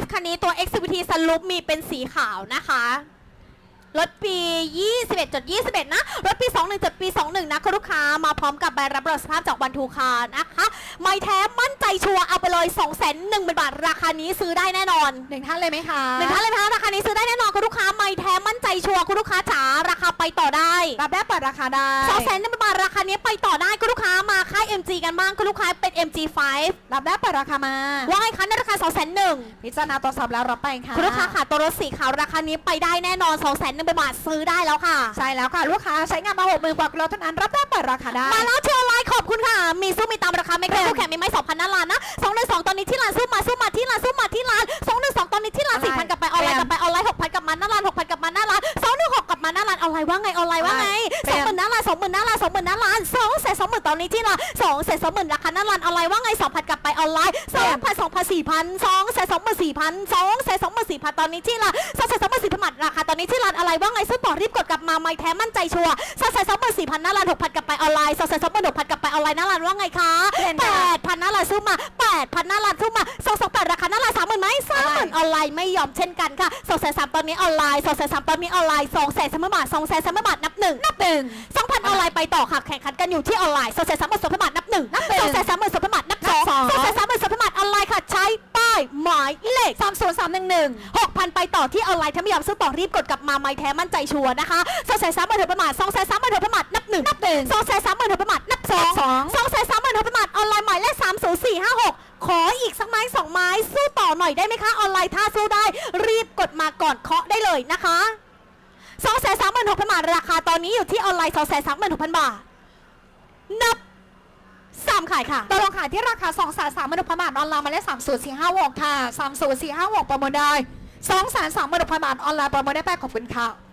5คันนี้ตัว XCVT สลุปมีเป็นสีขาวนะคะ รถปี 21.21 นะ รถปี 21จุดปี 21 นะคุณลูกค้า มาพร้อมกับใบรับรองสภาพจากวันทูคานะคะ ไม่แท้มั่นใจชัวร์เอาไปเลย 2 1 0 0 0 0บาท ราคานี้ซื้อได้แน่นอนหนึ่งท่านเลยไหมคะหนึ่งท่านเลยนะคะราคานี้ซื้อได้แน่นอนคุณลูกค้า ไม่แท้มั่นใจชัวร์คุณลูกค้าจ๋า ราคาไปต่อได้ รับได้เปิดราคาได้สองแสนหนึ่งบาท ราคานี้ไปต่อได้ MG กันบ้างคุณลูกค้าเป็น MG5 รับได้เปิดราคามา ว่าไงคะในราคา2 0 0 0 0 0พิจารณาตรวจสอบแล้วรับไปค่ะคุณลูกค้าค่ะตัวรถสีขาวราคานี้ไปได้แน่นอน 2 0 0 0 0 0บาทซื้อได้แล้วค่ะ ใช่แล้วค่ะ ลูกค้าใช้งานมาหกหมื่นกว่ากิโลเท่านั้นรับได้เปิดราคาได้ มาแล้วเชียร์ไลน์ขอบคุณค่ะ มีสู้มีตามราคาไม่แค่คู่แข่งมีไม่สองพันหน้าร้านนะสองหนึ่งสองตอนนี้ที่ร้านสู้มาสู้มาที่ร้านสู้มาที่ร้านสองหนึ่งสองตอนนี้ที่ร้านสี่พันกลับไปออนไลน์กลับไปออนไลน์หกพันกลับมาหน้าร้านหกพันกลับมาหน้าร้านสองหนึ่งหกกลับมาหน้าร้านออนไลน์ว่าไงออนไลน์ว่าไงส องหมื่นหน้าร้านสองหมื่นหน้าร้านสองหมื่นหน้าร้านสองแสนสองหมื่นตอนนี้ที่ร้านสองแสนสองหมื่นราคาหน้าร้านออนไลน์ว่าไงสองพันกลับไปออนไลน์สองพันสองพันสี่พันสองแสนสองหมื่นสี่พันสองแสนสองหมื่นสี่พันตอนนี้ที่ร้านสองแสนสองหมื่นสี่พันบาทราคาตอนนี้ที่ร้านอะไรว่าไงซื้อต่อรีบกดกลับมาไม่แท้มั่นใจชัวร์สองแสนสองหมื่นสี่พันหน้าร้านหกพันกลับไปออนไลน์สองแสนสองหมื่นหกพันกลับไปออนไลน์หน้าร้านว่าไงคะเปลี่ยนแปค่ะดพันหน้าร้านซื้อมาแปดพันหน้าร้านซื้อมาสองสองแปด หมื่นออนไลน์ไม่ยอมเช่นกันค่ะสองแสนสามตอนนี้ออนไลน์สองแสนสามตอนนี้ออนไลน์สองแสนสามบาทสองแสนสามบาทนับหนึ่งนับหนึ่งสองพันออนไลน์ไปต่อค่ะแข่งขันกันอยู่ที่ออนไลน์สองแสนสามหมื่นสองพันบาทนับหนึ่งนับหนึ่งสองแสนสามหมื่นสองพันบาทนับสองนับสองสองแสนสามหมื่นสองพันบาทออนไลน์ค่ะใช้ป้ายหมายเลขสามศูนย์สามหนึ่งหนึ่งหกพันไปต่อที่ออนไลน์ถ้าไม่ยอมซื้อต่อรีบกดกลับมาไม่แท้มั่นใจชัวร์นะคะสองแสนสามหมื่นประมาทสองแสนสามหมื่นประมาทนับหนึ่งนับหนึ่งสองแสนสามหมื่นประมาทนับสองสองสองแสนสามหมื่นประมาทออนไลน์หมายเลขสามศูนย์สี่ห้าหก ขออีกสักไม้สองไม้สู้ต่อหน่อยได้ไหมคะ ออนไลน์ถ้าสู้ได้ รีบกดมาก่อนเคาะได้เลยนะคะสองแสนสามหมื่นหกพันบาทราคาตอนนี้อยู่ที่ออนไลน์สองแสนสามหมื่นหกพันบาท นับสามขายค่ะตกลงขายที่ราคา2องแสนสามหมื่นพันบาทออนไลน์มาเลขสามศูนสี่ห้าหกค่ะสามศูนสี่ห้าหกประมูลได้สองแสนสามหมื่นพันบาทออนไลน์ประมูลได้แปดขอบคุณค่ะ